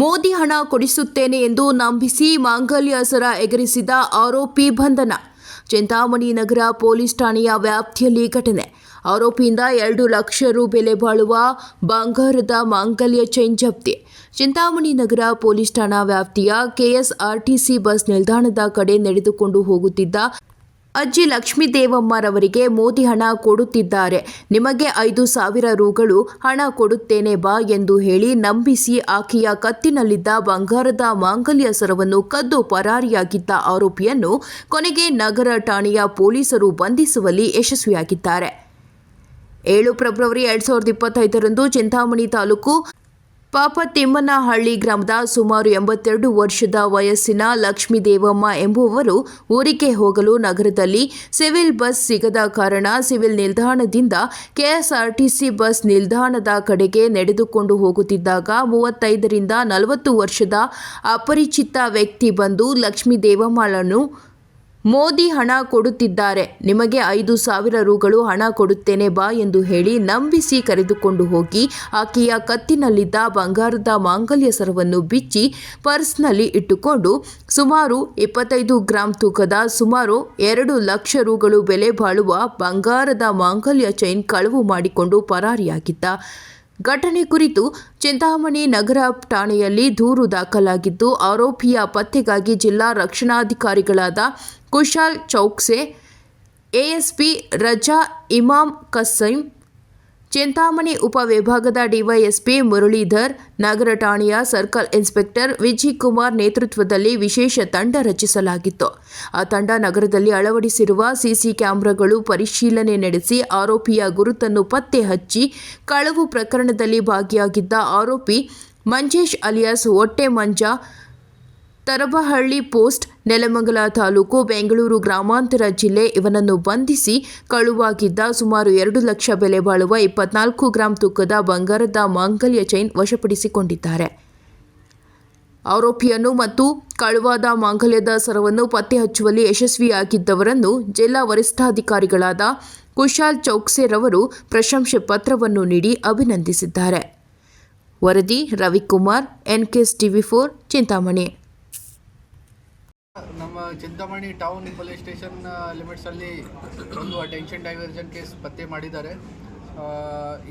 ಮೋದಿ ಹಣ ಕೊಡಿಸುತ್ತೇನೆ ಎಂದು ನಂಬಿಸಿ ಮಾಂಗಲ್ಯ ಸರ ಎಗರಿಸಿದ ಆರೋಪಿ ಬಂಧನ. ಚಿಂತಾಮಣಿ ನಗರ ಪೊಲೀಸ್ ಠಾಣೆಯ ವ್ಯಾಪ್ತಿಯಲ್ಲಿ ಘಟನೆ. ಆರೋಪಿಯಿಂದ ಎರಡು ಲಕ್ಷ ರು ಬೆಲೆ ಬಾಳುವ ಬಂಗಾರದ ಮಾಂಗಲ್ಯ ಚೈನ್ ಜಪ್ತಿ. ಚಿಂತಾಮಣಿ ನಗರ ಪೊಲೀಸ್ ಠಾಣಾ ವ್ಯಾಪ್ತಿಯ ಕೆಎಸ್ಆರ್ಟಿಸಿ ಬಸ್ ನಿಲ್ದಾಣದ ಕಡೆ ನಡೆದುಕೊಂಡು ಹೋಗುತ್ತಿದ್ದ ಅಜ್ಜಿ ಲಕ್ಷ್ಮೀ ದೇವಮ್ಮರವರಿಗೆ ಮೋದಿ ಹಣ ಕೊಡುತ್ತಿದ್ದಾರೆ. ನಿಮಗೆ ಐದು ಸಾವಿರ ರೂಗಳು ಹಣ ಕೊಡುತ್ತೇನೆ ಬಾ ಎಂದು ಹೇಳಿ ನಂಬಿಸಿ ಆಕೆಯ ಕತ್ತಿನಲ್ಲಿದ್ದ ಬಂಗಾರದ ಮಾಂಗಲ್ಯ ಸರವನ್ನು ಕದ್ದು ಪರಾರಿಯಾಗಿದ್ದ ಆರೋಪಿಯನ್ನು ಕೊನೆಗೆ ನಗರ ಠಾಣೆಯ ಪೊಲೀಸರು ಬಂಧಿಸುವಲ್ಲಿ ಯಶಸ್ವಿಯಾಗಿದ್ದಾರೆ. ಏಳು ಫೆಬ್ರವರಿ ಎರಡ್ ಸಾವಿರದ ಇಪ್ಪತ್ತೈದರಂದು ಚಿಂತಾಮಣಿ ತಾಲೂಕು ಪಾಪತಿಮ್ಮನಹಳ್ಳಿ ಗ್ರಾಮದ ಸುಮಾರು ಎಂಬತ್ತೆರಡು ವರ್ಷದ ವಯಸ್ಸಿನ ಲಕ್ಷ್ಮೀ ದೇವಮ್ಮ ಎಂಬುವವರು ಊರಿಗೆ ಹೋಗಲು ನಗರದಲ್ಲಿ ಸಿವಿಲ್ ಬಸ್ ಸಿಗದ ಕಾರಣ ಸಿವಿಲ್ ನಿಲ್ದಾಣದಿಂದ ಕೆಎಸ್ಆರ್ಟಿಸಿ ಬಸ್ ನಿಲ್ದಾಣದ ಕಡೆಗೆ ನಡೆದುಕೊಂಡು ಹೋಗುತ್ತಿದ್ದಾಗ ಮೂವತ್ತೈದರಿಂದ ನಲವತ್ತು ವರ್ಷದ ಅಪರಿಚಿತ ವ್ಯಕ್ತಿ ಬಂದು ಲಕ್ಷ್ಮೀ ದೇವಮ್ಮಳನ್ನು ಮೋದಿ ಹಣ ಕೊಡುತ್ತಿದ್ದಾರೆ. ನಿಮಗೆ ಐದು ಸಾವಿರ ರೂಗಳು ಹಣ ಕೊಡುತ್ತೇನೆ ಬಾ ಎಂದು ಹೇಳಿ ನಂಬಿಸಿ ಕರೆದುಕೊಂಡು ಹೋಗಿ ಆಕೆಯ ಕತ್ತಿನಲ್ಲಿದ್ದ ಬಂಗಾರದ ಮಾಂಗಲ್ಯ ಸರವನ್ನು ಬಿಚ್ಚಿ ಪರ್ಸ್ನಲ್ಲಿ ಇಟ್ಟುಕೊಂಡು ಸುಮಾರು ಇಪ್ಪತ್ತೈದು ಗ್ರಾಂ ತೂಕದ ಸುಮಾರು ಎರಡು ಲಕ್ಷ ರೂಗಳು ಬೆಲೆ ಬಾಳುವ ಬಂಗಾರದ ಮಾಂಗಲ್ಯ ಚೈನ್ ಕಳವು ಮಾಡಿಕೊಂಡು ಪರಾರಿಯಾಗಿದ್ದ. ಘಟನೆ ಕುರಿತು ಚಿಂತಾಮಣಿ ನಗರ ಠಾಣೆಯಲ್ಲಿ ದೂರು ದಾಖಲಾಗಿದ್ದು, ಆರೋಪಿಯ ಪತ್ತೆಗಾಗಿ ಜಿಲ್ಲಾ ರಕ್ಷಣಾಧಿಕಾರಿಗಳಾದ ಕುಶಾಲ್ ಚೌಕ್ಸೆ, ಎಎಸ್ಪಿ ರಜಾ ಇಮಾಮ್ ಕಸೀಂ ಚಿಂತಾಮಣಿ ಉಪವಿಭಾಗದ ಡಿವೈಎಸ್ಪಿ ಮುರಳೀಧರ್, ನಗರ ಠಾಣೆಯ ಸರ್ಕಲ್ ಇನ್ಸ್ಪೆಕ್ಟರ್ ವಿಜಯ್ ಕುಮಾರ್ ನೇತೃತ್ವದಲ್ಲಿ ವಿಶೇಷ ತಂಡ ರಚಿಸಲಾಗಿತ್ತು. ಆ ತಂಡ ನಗರದಲ್ಲಿ ಅಳವಡಿಸಿರುವ ಸಿಸಿ ಕ್ಯಾಮೆರಾಗಳು ಪರಿಶೀಲನೆ ನಡೆಸಿ ಆರೋಪಿಯ ಗುರುತನ್ನು ಪತ್ತೆ ಹಚ್ಚಿ ಕಳವು ಪ್ರಕರಣದಲ್ಲಿ ಭಾಗಿಯಾಗಿದ್ದ ಆರೋಪಿ ಮಂಜೇಶ್ ಅಲಿಯಾಸ್ ಹೊಟ್ಟೆ ಮಂಜ ತರಬಹಳ್ಳಿ ಪೋಸ್ಟ್, ನೆಲಮಂಗಲ ತಾಲೂಕು, ಬೆಂಗಳೂರು ಗ್ರಾಮಾಂತರ ಜಿಲ್ಲೆ ಇವನನ್ನು ಬಂಧಿಸಿ ಕಳುವಾಗಿದ್ದ ಸುಮಾರು ಎರಡು ಲಕ್ಷ ಬೆಲೆ ಬಾಳುವ ಇಪ್ಪತ್ನಾಲ್ಕು ಗ್ರಾಂ ತೂಕದ ಬಂಗಾರದ ಮಾಂಗಲ್ಯ ಚೈನ್ ವಶಪಡಿಸಿಕೊಂಡಿದ್ದಾರೆ. ಆರೋಪಿಯನ್ನು ಮತ್ತು ಕಳುವಾದ ಮಾಂಗಲ್ಯದ ಸರವನ್ನು ಪತ್ತೆ ಹಚ್ಚುವಲ್ಲಿ ಯಶಸ್ವಿಯಾಗಿದ್ದವರನ್ನು ಜಿಲ್ಲಾ ವರಿಷ್ಠಾಧಿಕಾರಿಗಳಾದ ಕುಶಾಲ್ ಚೌಕ್ಸೆರವರು ಪ್ರಶಂಸೆ ಪತ್ರವನ್ನು ನೀಡಿ ಅಭಿನಂದಿಸಿದ್ದಾರೆ. ವರದಿ Ravikumar, NKS TV four, Chintamani. ನಮ್ಮ ಚಿಂತಾಮಣಿ ಟೌನ್ ಪೊಲೀಸ್ ಸ್ಟೇಷನ್ ಲಿಮಿಟ್ಸಲ್ಲಿ ಒಂದು ಅಟೆನ್ಷನ್ ಡೈವರ್ಜನ್ ಕೇಸ್ ಪತ್ತೆ ಮಾಡಿದ್ದಾರೆ.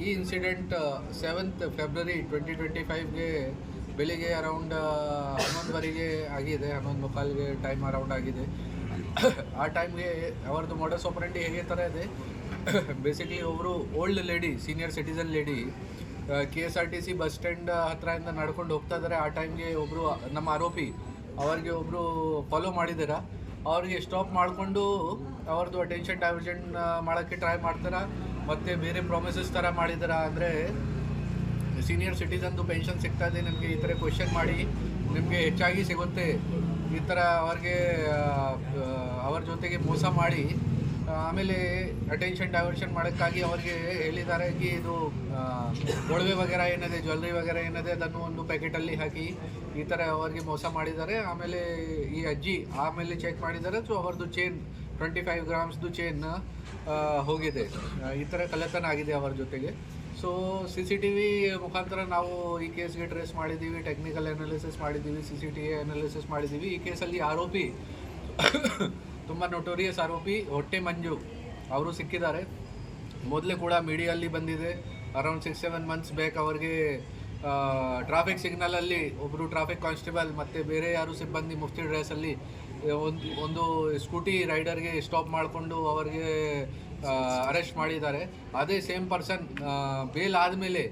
ಈ incident seventh February twenty twenty ಫೈವ್ಗೆ ಬೆಳಿಗ್ಗೆ ಅರೌಂಡ್ ಹನ್ನೊಂದುವರೆಗೆ ಆಗಿದೆ. ಹನ್ನೊಂದು ಮುಕ್ಕಾಲಿಗೆ ಟೈಮ್ ಅರೌಂಡ್ ಆಗಿದೆ. ಆ ಟೈಮ್ಗೆ ಅವರದ್ದು ಮಾಡಸ್ ಆಪರೆಂಡಿ ಹೇಗೆ ಥರ ಇದೆ? ಬೇಸಿಕಲಿ ಒಬ್ಬರು old lady senior citizen lady K S R T C bus stand ಹತ್ತಿರದಿಂದ ನಡ್ಕೊಂಡು ಹೋಗ್ತಾ ಇದ್ದಾರೆ. ಆ ಟೈಮ್ಗೆ ಒಬ್ಬರು ನಮ್ಮ ಆರೋಪಿ ಅವ್ರಿಗೆ ಒಬ್ಬರು ಫಾಲೋ ಮಾಡಿದಾರ ಅವ್ರಿಗೆ ಸ್ಟಾಪ್ ಮಾಡಿಕೊಂಡು ಅವ್ರದ್ದು ಅಟೆನ್ಷನ್ ಡೈವರ್ಷನ್ ಮಾಡೋಕ್ಕೆ ಟ್ರೈ ಮಾಡ್ತಾರ? ಮತ್ತು ಬೇರೆ ಪ್ರಾಮಿಸಸ್ ಥರ ಮಾಡಿದಾರ ಅಂದರೆ ಸೀನಿಯರ್ ಸಿಟಿಸನ್ದು ಪೆನ್ಷನ್ ಸಿಗ್ತಾ ಇದೆ, ನಿಮಗೆ ಈ ಥರ ಕ್ವೆಶನ್ ಮಾಡಿ ನಿಮಗೆ ಹೆಚ್ಚಾಗಿ ಸಿಗುತ್ತೆ. ಈ ಥರ ಅವ್ರಿಗೆ ಅವ್ರ ಜೊತೆಗೆ ಮೋಸ ಮಾಡಿ ಆಮೇಲೆ ಅಟೆನ್ಷನ್ ಡೈವರ್ಷನ್ ಮಾಡೋಕ್ಕಾಗಿ ಅವರಿಗೆ ಹೇಳಿದ್ದಾರೆ ಕಿ, ಇದು ಒಳವೆ ವಗೇರ ಏನಿದೆ ಜ್ಯುವೆಲ್ರಿ ವಗೇರ ಏನಿದೆ ಅದನ್ನು ಒಂದು ಪ್ಯಾಕೆಟಲ್ಲಿ ಹಾಕಿ ಈ ಥರ ಅವರಿಗೆ ಮೋಸ ಮಾಡಿದ್ದಾರೆ. ಆಮೇಲೆ ಈ ಅಜ್ಜಿ ಆಮೇಲೆ ಚೆಕ್ ಮಾಡಿದ್ದಾರೆ. ಸೊ ಅವ್ರದ್ದು ಚೇನ್ ಟ್ವೆಂಟಿ ಫೈವ್ ಗ್ರಾಮ್ಸ್ದು ಚೇನ್ ಹೋಗಿದೆ. ಈ ಥರ ಕಳ್ಳತನ ಆಗಿದೆ ಅವರ ಜೊತೆಗೆ. So C C T V ಮುಖಾಂತರ ನಾವು ಈ ಕೇಸ್ಗೆ ಟ್ರೇಸ್ ಮಾಡಿದ್ದೀವಿ ಟೆಕ್ನಿಕಲ್ ಅನಾಲಿಸಿಸ್ ಮಾಡಿದ್ದೀವಿ C C T V analysis ಮಾಡಿದ್ದೀವಿ. ಈ ಕೇಸಲ್ಲಿ ಆರೋಪಿ ತುಂಬ ನೋಟೋರಿಯಸ್ ಆರೋಪಿ ಹೊಟ್ಟೆ ಮಂಜು. ಅವರು ಸಿಕ್ಕಿದ್ದಾರೆ. ಮೊದಲೇ ಕೂಡ ಮೀಡಿಯಲ್ಲಿ ಬಂದಿದೆ. Around six seven months back ಅವ್ರಿಗೆ ಟ್ರಾಫಿಕ್ ಸಿಗ್ನಲಲ್ಲಿ ಒಬ್ಬರು ಟ್ರಾಫಿಕ್ ಕಾನ್ಸ್ಟೇಬಲ್ ಮತ್ತು ಬೇರೆ ಯಾರು ಸಿಬ್ಬಂದಿ ಮುಫ್ತಿ ಡ್ರೆಸ್ಸಲ್ಲಿ ಒಂದು ಒಂದು ಸ್ಕೂಟಿ ರೈಡರ್ಗೆ ಸ್ಟಾಪ್ ಮಾಡಿಕೊಂಡು ಅವರಿಗೆ ಅರೆಸ್ಟ್ ಮಾಡಿದ್ದಾರೆ. ಅದೇ ಸೇಮ್ ಪರ್ಸನ್ ಬೇಲ್ ಆದಮೇಲೆ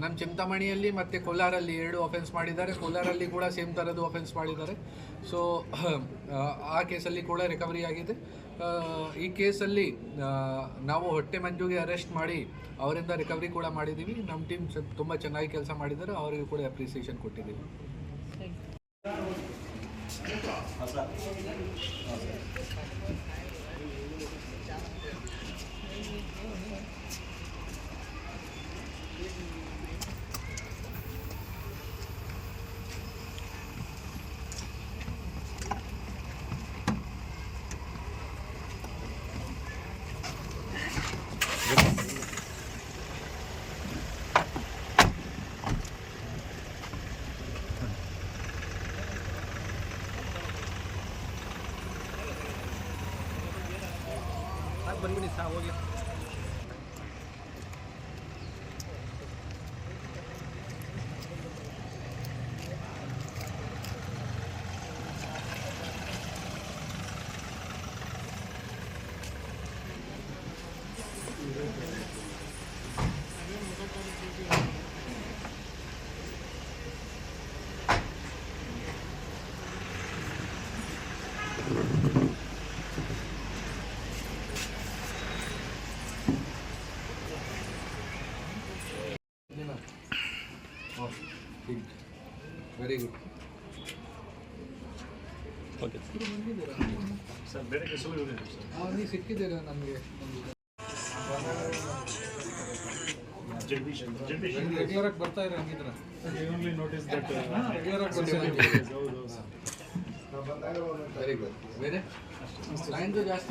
ನಮ್ಮ ಚಿಂತಾಮಣಿಯಲ್ಲಿ ಮತ್ತು ಕೋಲಾರಲ್ಲಿ ಎರಡು ಅಫೆನ್ಸ್ ಮಾಡಿದ್ದಾರೆ. ಕೋಲಾರಲ್ಲಿ ಕೂಡ ಸೇಮ್ ಥರದ್ದು ಅಫೆನ್ಸ್ ಮಾಡಿದ್ದಾರೆ. ಸೊ ಆ ಕೇಸಲ್ಲಿ ಕೂಡ ರಿಕವರಿ ಆಗಿದೆ. ಈ ಕೇಸಲ್ಲಿ ನಾವು ಹೊಟ್ಟೆ ಮಂಜುಗೆ ಅರೆಸ್ಟ್ ಮಾಡಿ ಅವರಿಂದ ರಿಕವರಿ ಕೂಡ ಮಾಡಿದ್ದೀವಿ ನಮ್ಮ ಟೀಮ್ ತುಂಬ ಚೆನ್ನಾಗಿ ಕೆಲಸ ಮಾಡಿದ್ದಾರೆ. ಅವರಿಗೂ ಕೂಡ ಅಪ್ರಿಸಿಯೇಷನ್ ಕೊಟ್ಟಿದ್ದೀವಿ. ಬಂದ್ಬಿಡಿ ಸಾ ಹೋಗಿ ವೆರಿ ಗುಡ್ ಓಕೆ ಸರ್ ಬೇರೆ ಹೆಸರು ಇದೆ ಸರ್ ನೀವು ಸಿಕ್ಕಿದ್ದೀರಾ ನಮಗೆ ಜಗದೀಶ್ ಅಂತ ಜಗದೀಶ್ ರೆಗ್ಯುಲರ್ ಆಗಿ ಬರ್ತಾ ಇರೋ ಹಂಗಿದ್ರೆ ಓನ್ಲಿ ನೋಟಿಸ್ ದಟ್ ರೆಗ್ಯುಲರ್ ಆಗಿ ಬರ್ತಾ ಹೌದು ಹೌದು ವೆರಿ ಗುಡ್ ಬೇರೆ ಲೈನ್ದು ಜಾಸ್ತಿ